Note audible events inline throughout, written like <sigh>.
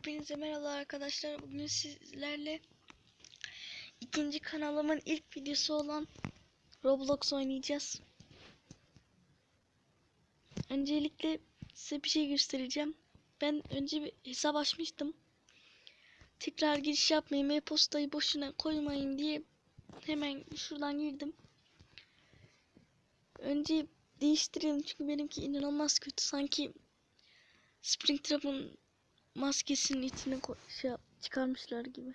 Hepinize merhaba arkadaşlar. Bugün sizlerle ikinci kanalımın ilk videosu olan Roblox oynayacağız. Öncelikle size bir şey göstereceğim. Ben önce bir hesap açmıştım. Tekrar giriş yapmayayım, e-postayı boşuna koymayayım diye hemen şuradan girdim. Önce değiştirelim çünkü benimki inanılmaz kötü. Sanki Springtrap'ın maskesinin içine şey çıkarmışlar gibi.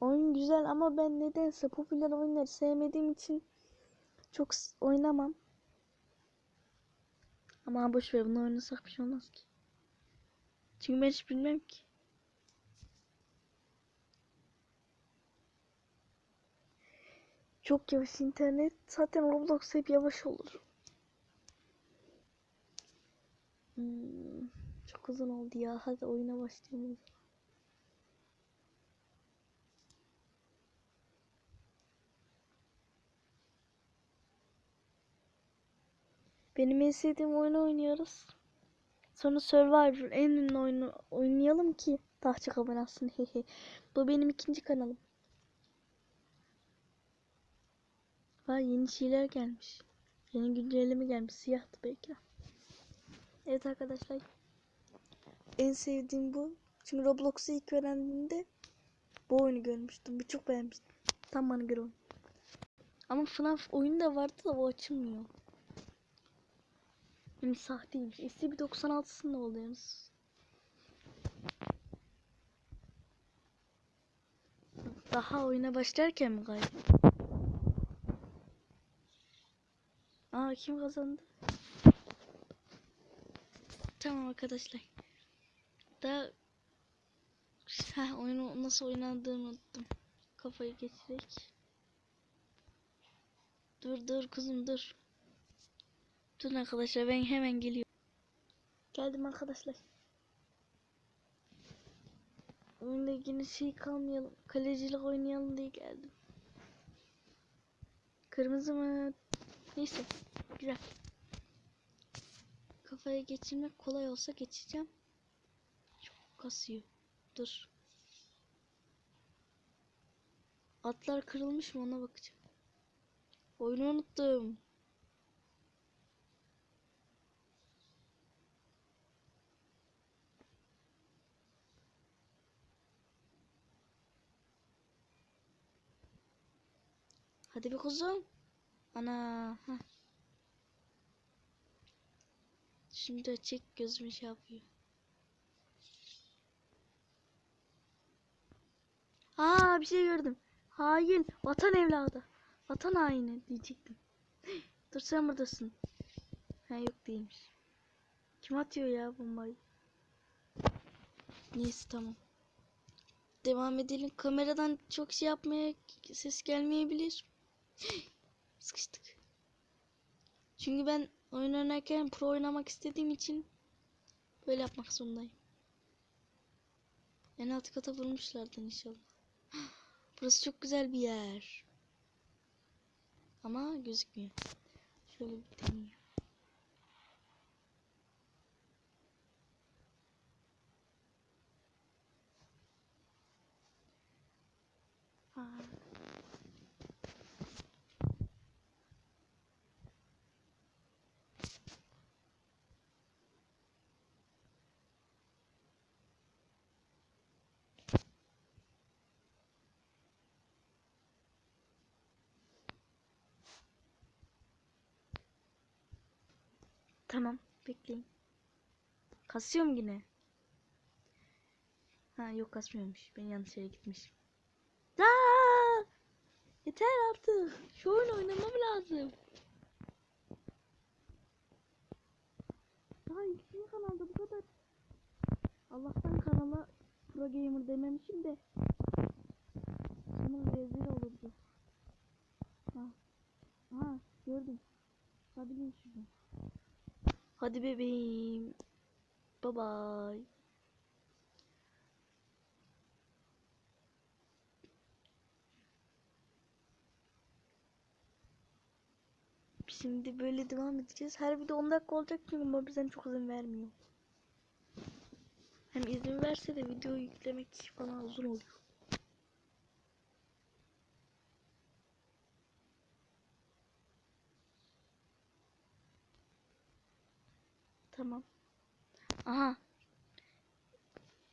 Oyun güzel ama ben nedense popüler oyunları sevmediğim için çok oynamam. Ama boş ver bunu oynasak bir şey olmaz ki. Çünkü ben hiç bilmem ki. Çok yavaş internet. Zaten Roblox hep yavaş olur. Hmm, çok uzun oldu ya. Hadi oyuna başlayalım. Benim en sevdiğim oyunu oynuyoruz. Sonra Survivor en ünlü oyunu oynayalım ki tahtça kamerasını. Hehe. Bu benim ikinci kanalım. Vay yeni şeyler gelmiş. Yeni güncelleme gelmiş. Siyahtı belki. Evet arkadaşlar. En sevdiğim bu. Çünkü Roblox'u ilk öğrendiğimde bu oyunu görmüştüm. Bir çok beğenmiştim. Tam bana göre oyun. Ama FNAF oyunu da vardı da o açılmıyor. Benim sahteymiş. SCP-96'sında oluyoruz. Daha oyuna başlarken mi galiba? Aa kim kazandı? Tamam arkadaşlar. Da ha oyunu nasıl oynandığını unuttum. Kafayı geçirek. Dur dur kızım dur. Dur arkadaşlar ben hemen geliyorum. Geldim arkadaşlar. Oyunda yine şey kalmayalım. Kalecilik oynayalım diye geldim. Kırmızı mı? Neyse. Güzel. Kafaya geçirmek kolay olsa geçeceğim. Çok kasıyor. Dur. Atlar kırılmış mı ona bakacağım. Oyunu unuttum. Hadi bir kuzum. Ana. Heh. Şimdi çek gözümü şey yapıyor. Aa bir şey gördüm. Hain. Vatan evladı. Vatan haini diyecektim. <gasps> Dur sen buradasın. Ha yok değilmiş. Kim atıyor ya bombayı? Neyse tamam. Devam edelim. Kameradan çok şey yapmaya ses gelmeyebilir. <gasps> Sıkıştık. Çünkü ben oyun oynarken pro oynamak istediğim için böyle yapmak zorundayım. En alt kata vurmuşlardı inşallah. <gasps> Burası çok güzel bir yer. Ama gözükmüyor. Şöyle bir deneyeyim. Aa. Tamam, bekleyin. Kasıyor mu yine? Ha yok kasmıyormuş. Ben yanlış yere gitmişim. Aa! Yeter artık. Şu oyunu oynamam lazım. Daha ikinci kanalda bu kadar. Allah'tan kanala Pro Gamer dememişim de. Sonra rezil olurdu. Ha. Ha gördüm. Hadi bin şuradan. Hadi bebeğim. Bye bye. Şimdi böyle devam edeceğiz. Her video 10 dakika olacak çünkü ama bizden çok izin vermiyor. Hem izin verse de video yüklemek falan uzun oluyor. Tamam. Aha.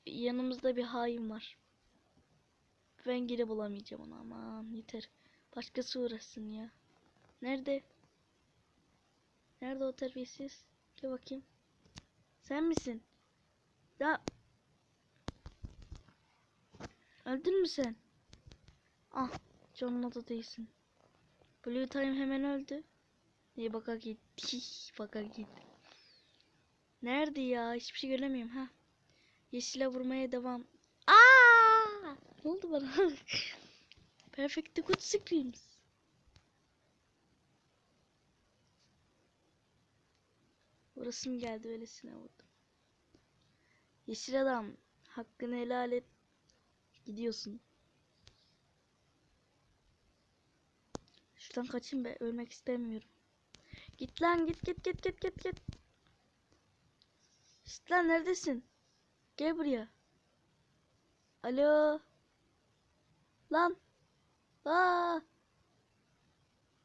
Yanımızda bir hain var. Ben geri bulamayacağım onu aman yeter. Başkası uğraşsın ya. Nerede? Nerede o terbiyesiz? Gel bakayım. Sen misin? Ya. Öldün mü sen? Ah. John'un da değilsin. Blue Time hemen öldü. İyi baka gitti. <laughs> Baka gitti. Nerede ya? Hiçbir şey göremiyorum ha. Yeşile vurmaya devam. Aa! Ne oldu bana? <laughs> Perfect good screams. Burası mı geldi öylesine vurdum. Yeşil adam hakkını helal et. Gidiyorsun. Şuradan kaçayım be ölmek istemiyorum. Git lan git git git git git git. Şşt neredesin? Gel buraya. Alo. Lan. Aa.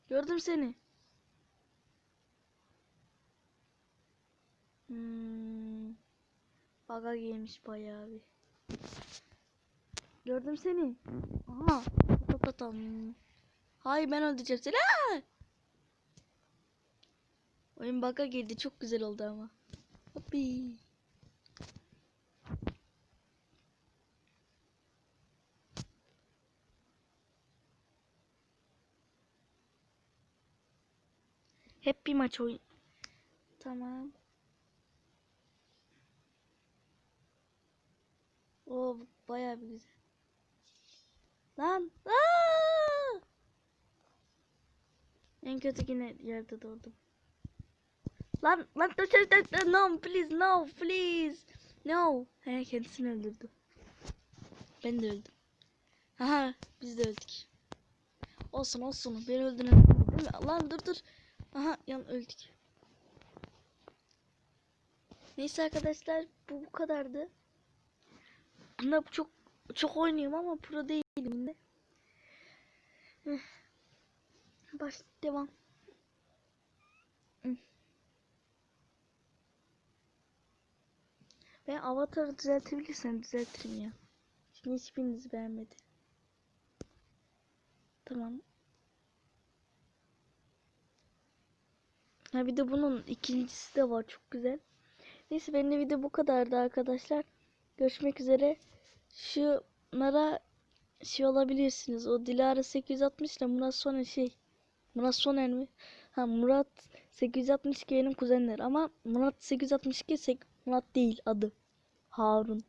Gördüm seni. Hmm. Baga gelmiş bayağı bir. Gördüm seni. Aha. Kapatalım. Hayır ben öldüreceğim seni. Aa! Oyun baga girdi. Çok güzel oldu ama. Hoppi. Hep bir maç oyun. Tamam. O bayağı bir güzel. Lan! Aa! En kötü yine yerde doğdum. Lan lan no please no please. No. He kendisini öldürdü. Ben de öldüm. Aha biz de öldük. Olsun olsun. Beni öldüren değil mi? lan dur dur. Aha yan öldük. Neyse arkadaşlar bu bu kadardı. Bunda çok çok oynuyorum ama pro değilim de. Baş devam Ben avatarı düzeltebilirsem düzeltirim ya. Şimdi hiçbiriniz beğenmedi. Tamam. Ha bir de bunun ikincisi de var çok güzel. Neyse benim de video bu kadardı arkadaşlar. Görüşmek üzere. Şunlara şey olabilirsiniz. O Dilara 860 ile Murat Soner şey. Murat Soner mi? Ha Murat 862 benim kuzenler ama Murat 862 sek- Murat değil adı. Harun.